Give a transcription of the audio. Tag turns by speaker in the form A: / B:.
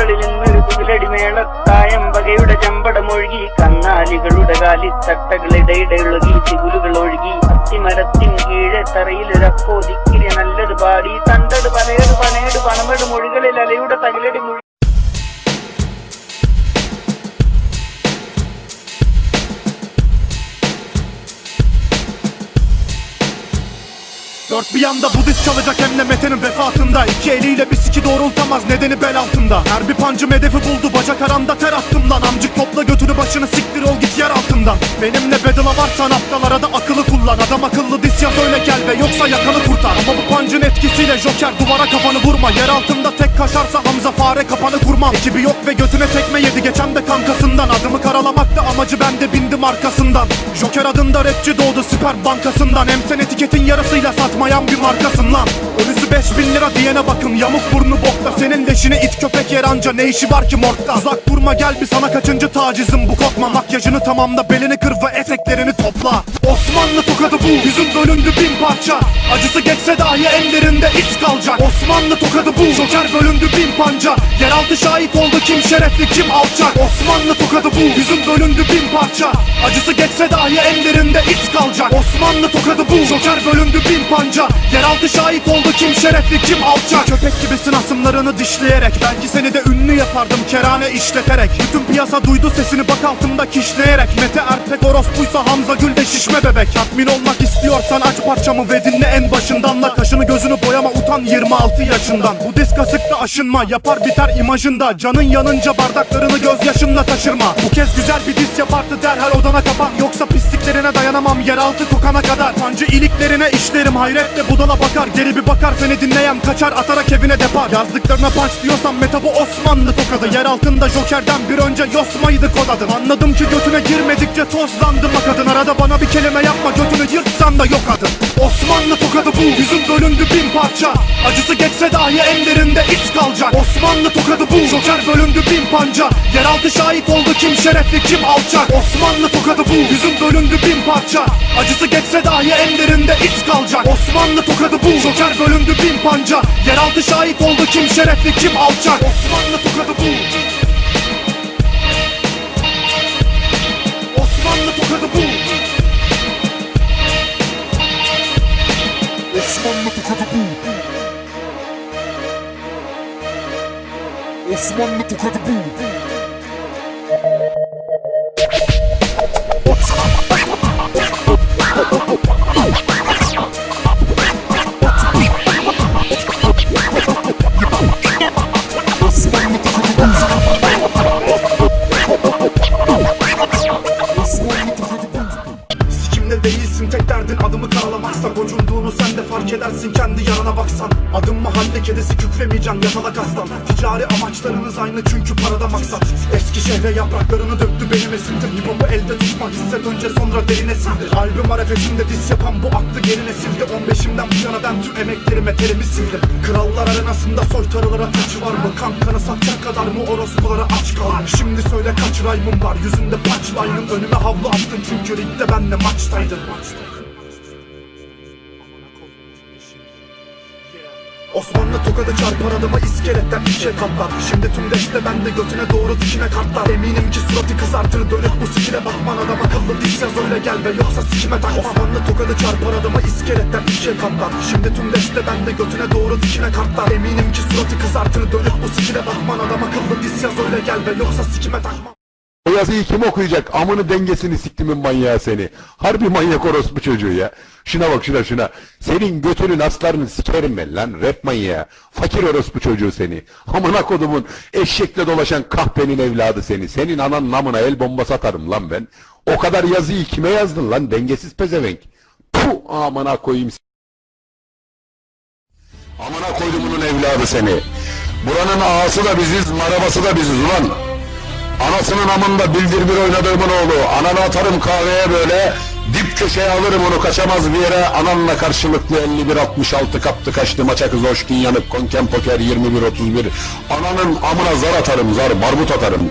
A: മുകളിൽ കുതിലടിമേളത്തായം വകയുടെ ചെമ്പടമൊഴുകി കന്നാലികളുടെ കാലിത്തട്ടകളിടയിടയൊഴുകി തികുലുകൾ ഒഴുകി അത്തിമരത്തിൻ കീഴെ തറയിലൊരപ്പോ ദിക്കിരി നല്ലത് പാടി തണ്ടട് പനേട് പനേട് പണമെട് മൊഴികളിൽ അലയുടെ തകിലടി Muzhi
B: Dört bir yanda Budist çalacak hem de Mete'nin vefatında. İki eliyle bir siki doğrultamaz nedeni bel altında. Her bir pancım hedefi buldu bacak aranda ter attım lan. Amcık topla götünü başını siktir ol git yer altından. Benimle bedıla varsan aptalara da akıllı kullan. Adam akıllı dis yaz öyle gel ve yoksa yakanı kurtar. Ama bu pancın etkisiyle joker duvara kafanı vurma. Yer altında tek kaşarsa Hamza fare kapanı kurmam. Ekibi yok ve götüne tekme yedi geçen de kankasından. Adımı karalamak da amacı bende bindim arkasından. Joker adında rapçi doğdu süper bankasından. Hem sen etiketin yarısıyla satmayan bir markasın lan. Ölüsü 5000 lira diyene bakın. Yamuk burnu bokta. Senin leşini it köpek yer anca. Ne işi var ki morgda? Uzak durma gel bir sana kaçıncı tacizim. Bu korkma. Makyajını tamamla belini kır ve eteklerini topla. Osmanlı tokadı bu. Yüzün bölündü bin parça. Acısı geçse dahi ellerinde iz kalacak. Osmanlı tokadı bu. Joker bölündü bin panca. Yeraltı şahit oldu. Kim şerefli kim alçak? Osmanlı tokadı bu. Yüzün bölündü bin parça Acısı geçse dahi ellerinde iz kalacak. Osmanlı tokadı bu Joker bölündü bin panca. Yeraltı şahit oldu kim şerefli kim alçak. Köpek gibisin asımlarını dişleyerek Belki seni de ünlü yapardım kerane işleterek. Bütün piyasa duydu sesini bak altında kişneyerek Mete Erpek orospuysa Hamza Gül de şişme bebek. Tatmin olmak istiyorsan aç parçamı ve dinle en başından la Kaşını gözünü boyama utan 26 yaşından. Bu disk kasıkta aşınma yapar biter imajında. Canın yanınca bardaklarını gözyaşınla taşırma. Bu kez güzel bir diss yapardı derhal odana kapan. Yoksa pisliklerine dayanamam yeraltı kokana kadar. Pancı iliklerine işlerim hayretle budala bakar. Geri bir bakar seni dinleyen kaçar atarak evine depar. Yazdıklarına punch diyorsam meta bu Osmanlı tokadı. Yer altında Joker'den bir önce Yosma'ydı kod adım Anladım ki götüne girmedikçe tozlandım akadın Arada bana bir kelime yapma götünü yırtsan da yok adın. Osmanlı tokadı bu yüzün bölündü bin parça. Acısı geçse dahi ellerinde iz kalacak. Osmanlı tokadı bu Joker bölündü bin panca Yeraltı şahit oldu kim şerefli kim alçak? Osmanlı tokadı bu yüzün bölündü bin parça. Acısı geçse dahi ellerinde iz kalacak. Osmanlı tokadı bu Joker bölündü bin panca. Yeraltı şahit oldu kim şerefli kim alçak? Osmanlı tokadı bu. Osmanlı tokadı bu.
C: Osmanlı tokadı bu. Osmanlı tokadı bu.
B: Karalamaksa Gocunduğunu sen de fark edersin kendi yarana baksan. Adım mahalle kedisi kükremeyeceksin yatalak aslan. Ticari amaçlarınız aynı çünkü parada maksat. Eski şehre yapraklarını döktü benim esintim Hipopu elde tutmak hisset önce sonra derine sindir Albüm arefesinde dis yapan bu aklı geri nesilde 15'imden bu yana ben tüm emeklerime terimi sildim. Krallar arenasında soytarılara taç var mı? Kankanı satacak kadar mı orospulara aç kalmış Şimdi söyle kaç rhyme'ım var? Yüzünde punchline'ın Önüme havlu attın. Çünkü ringde benle maçtaydın Osmanlı tokadı çarpar adama iskeletten ikiye katlar Şimdi tüm deste bende götüne doğru dikine kartlar Eminim ki suratı kızartır dönüp bu sikile bakman Adam akıllı dis yaz öyle gel ve yoksa sikime takma. Osmanlı tokadı çarpar adama iskeletten ikiye katlar Şimdi tüm deste bende götüne doğru dikine kartlar Eminim ki suratı kızartır dönüp bu sikile bakman Adam akıllı dis yaz öyle gel ve yoksa sikime takma
D: O yazıyı kim okuyacak? Amını dengesini siktimin manyağı seni. Harbi manyak orospu çocuğu ya. Şuna bak şuna şuna. Senin götünün aslarını sikerim ben lan. Rap manyağı. Fakir orospu çocuğu seni. Amına kodumun eşekle dolaşan kahpenin evladı seni. Senin anan namına el bombası atarım lan ben. O kadar yazıyı kime yazdın lan? Dengesiz pezevenk. Puh amına koyayım. Amına koydumunun evladı seni. Buranın ağası da biziz, marabası da biziz ulan. Anasının amında bildir bir oynadığımın oğlu. Ananı atarım kahveye böyle. Dip köşeye alırım onu kaçamaz bir yere. Ananla karşılıklı 51-66 kaptı kaçtı maça kız hoşkin yanıp konken poker 21-31. Ananın amına zar atarım zar barbut atarım.